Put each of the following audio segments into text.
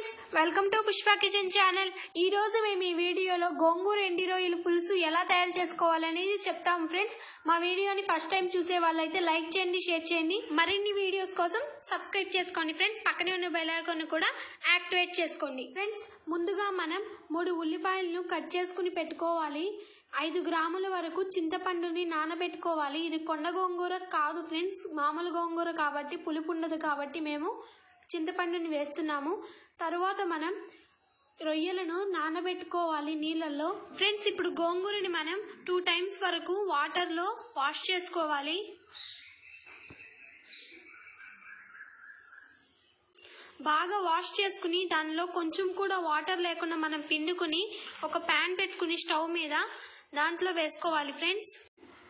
Friends welcome to Pushpa kitchen channel. ఈ రోజు మేము ఈ వీడియోలో గోంగూర ఎండి రొయ్యల పులుసు ఎలా తయారు చేసుకోవాలనేది చెప్తాం ఫ్రెండ్స్. మా వీడియోని ఫస్ట్ టైం చూసే వాళ్ళైతే లైక్ చేయండి షేర్ చేయండి. మరిన్ని వీడియోస్ కోసం సబ్స్క్రైబ్ చేసుకోండి ఫ్రెండ్స్. పక్కనే ఉన్న బెల్ ఐకాన్ కూడా యాక్టివేట్ చేసుకోండి. ఫ్రెండ్స్ ముందుగా మనం మూడు ఉల్లిపాయలను కట్ చేసుకుని పెట్టుకోవాలి. ఐదు గ్రాముల వరకు చింతపండుని నానబెట్టుకోవాలి. ఇది కొండ గోంగూర కాదు ఫ్రెండ్స్. మామూలు గోంగూర కాబట్టి పులుపు ఉండదు కాబట్టి మేము చింతపండుని వేస్తున్నాము. తరువాత మనం రొయ్యలను నానబెట్టుకోవాలి నీళ్ళల్లో. ఫ్రెండ్స్ ఇప్పుడు గోంగూరని మనం టూ టైమ్స్ వరకు వాటర్లో వాష్ చేసుకోవాలి. బాగా వాష్ చేసుకుని దానిలో కొంచెం కూడా వాటర్ లేకుండా మనం పిండుకుని ఒక ప్యాన్ పెట్టుకుని స్టవ్ మీద దాంట్లో వేసుకోవాలి. ఫ్రెండ్స్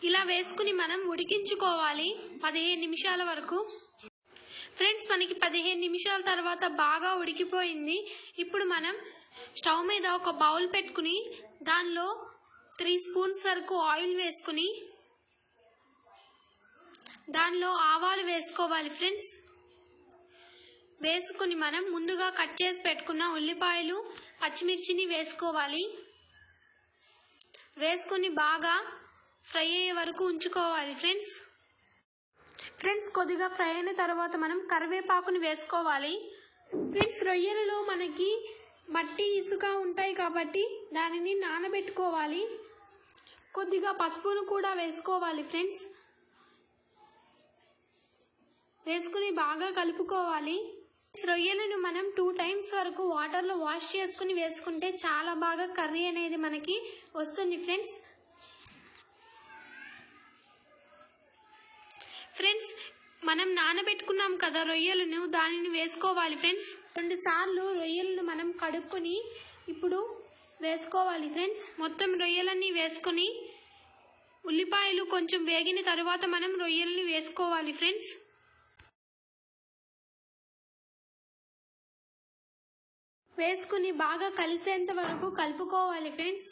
ఇలా వేసుకుని మనం ఉడికించుకోవాలి పదిహేను నిమిషాల వరకు. ఫ్రెండ్స్ మనకి పదిహేను నిమిషాల తర్వాత బాగా ఉడికిపోయింది. ఇప్పుడు మనం స్టవ్ మీద ఒక బౌల్ పెట్టుకుని దానిలో త్రీ స్పూన్స్ వరకు ఆయిల్ వేసుకుని దానిలో ఆవాలు వేసుకోవాలి ఫ్రెండ్స్. వేసుకుని మనం ముందుగా కట్ చేసి పెట్టుకున్న ఉల్లిపాయలు పచ్చిమిర్చిని వేసుకోవాలి. వేసుకుని బాగా ఫ్రై అయ్యే వరకు ఉంచుకోవాలి ఫ్రెండ్స్. ఫ్రెండ్స్ కొద్దిగా ఫ్రై అయిన తర్వాత మనం కరివేపాకుని వేసుకోవాలి. ఫ్రెండ్స్ రొయ్యలలో మనకి మట్టి ఇసుక ఉంటాయి కాబట్టి దానిని నానబెట్టుకోవాలి. కొద్దిగా పసుపును కూడా వేసుకోవాలి ఫ్రెండ్స్. వేసుకుని బాగా కలుపుకోవాలి. రొయ్యలను మనం టూ టైమ్స్ వరకు వాటర్లో వాష్ చేసుకుని వేసుకుంటే చాలా బాగా కర్రీ అనేది మనకి వస్తుంది ఫ్రెండ్స్. ఫ్రెండ్స్ మనం నానబెట్టుకున్నాం కదా రొయ్యలను దానిని వేసుకోవాలి ఫ్రెండ్స్ రెండు సార్లు రొయ్యలను మనం కడుక్కొని ఇప్పుడు వేసుకోవాలి ఫ్రెండ్స్ మొత్తం రొయ్యలన్నీ వేసుకొని ఉల్లిపాయలు కొంచెం వేగిన తర్వాత మనం రొయ్యలని వేసుకోవాలి ఫ్రెండ్స్ వేసుకుని బాగా కలిసేంత వరకు కలుపుకోవాలి ఫ్రెండ్స్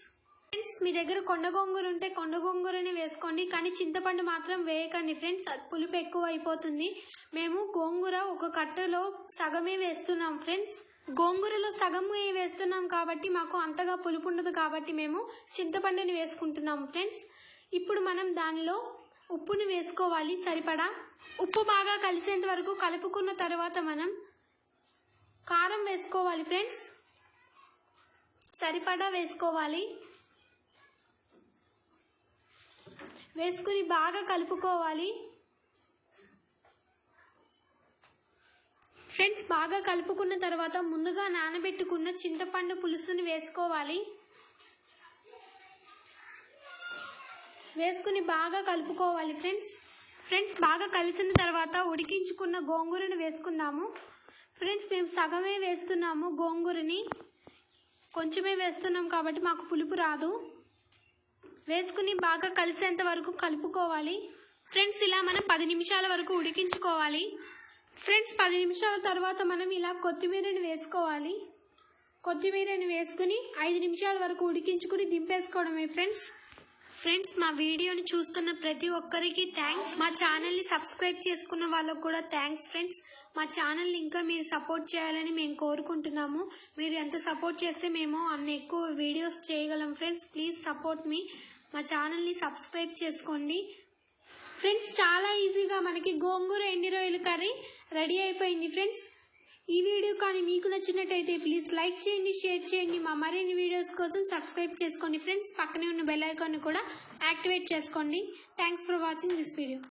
ఫ్రెండ్స్ మీ దగ్గర కొండ గోంగూర ఉంటే కొండ గోంగూరని వేసుకోండి. కానీ చింతపండు మాత్రం వేయకండి ఫ్రెండ్స్ అది పులుపు ఎక్కువ అయిపోతుంది మేము గోంగూర ఒక కట్టలో సగమే వేస్తున్నాం ఫ్రెండ్స్ గోంగూరలో సగమే వేస్తున్నాం కాబట్టి మాకు అంతగా పులుపు ఉండదు కాబట్టి మేము చింతపండుని వేసుకుంటున్నాం ఫ్రెండ్స్ ఇప్పుడు మనం దానిలో ఉప్పుని వేసుకోవాలి సరిపడా? ఉప్పు బాగా కలిసేంత వరకు కలుపుకున్న తర్వాత మనం కారం వేసుకోవాలి ఫ్రెండ్స్ సరిపడా వేసుకోవాలి. వేసుకుని బాగా కలుపుకోవాలి. ఫ్రెండ్స్ బాగా కలుపుకున్న తర్వాత ముందుగా నానబెట్టుకున్న చింతపండు పులుసుని వేసుకోవాలి. వేసుకుని బాగా కలుపుకోవాలి ఫ్రెండ్స్. ఫ్రెండ్స్ బాగా కలిసిన తర్వాత ఉడికించుకున్న గోంగూరను వేసుకున్నాము ఫ్రెండ్స్ మేము సగమే వేస్తున్నాము గోంగూరని. కొంచెమే వేస్తున్నాం కాబట్టి మాకు పులుపు రాదు. వేసుకుని బాగా కలిసేంత వరకు కలుపుకోవాలి. ఫ్రెండ్స్ ఇలా మనం పది నిమిషాల వరకు ఉడికించుకోవాలి. ఫ్రెండ్స్ పది నిమిషాల తర్వాత మనం ఇలా కొత్తిమీరని వేసుకోవాలి. కొత్తిమీరని వేసుకుని ఐదు నిమిషాల వరకు ఉడికించుకుని దింపేసుకోవడమే ఫ్రెండ్స్. ఫ్రెండ్స్ మా వీడియోని చూస్తున్న ప్రతి ఒక్కరికి థ్యాంక్స్ మా ఛానల్ని సబ్స్క్రైబ్ చేసుకున్న వాళ్ళకు కూడా థ్యాంక్స్ ఫ్రెండ్స్. మా ఛానల్ని ఇంకా మీరు సపోర్ట్ చేయాలని మేము కోరుకుంటున్నాము. మీరు ఎంత సపోర్ట్ చేస్తే మేము అన్ని ఎక్కువ వీడియోస్ చేయగలం ఫ్రెండ్స్. ప్లీజ్ సపోర్ట్ మీ మా ఛానల్ని సబ్స్క్రైబ్ చేసుకోండి. ఫ్రెండ్స్ చాలా ఈజీగా మనకి గోంగూర ఎన్ని రోజులు కర్రీ రెడీ అయిపోయింది ఫ్రెండ్స్. ఈ వీడియో కానీ మీకు నచ్చినట్టయితే ప్లీజ్ లైక్ చేయండి షేర్ చేయండి. మా మరిన్ని వీడియోస్ కోసం సబ్స్క్రైబ్ చేసుకోండి ఫ్రెండ్స్. పక్కనే ఉన్న బెల్ ఐకాన్ కూడా యాక్టివేట్ చేసుకోండి. Thanks for watching this video.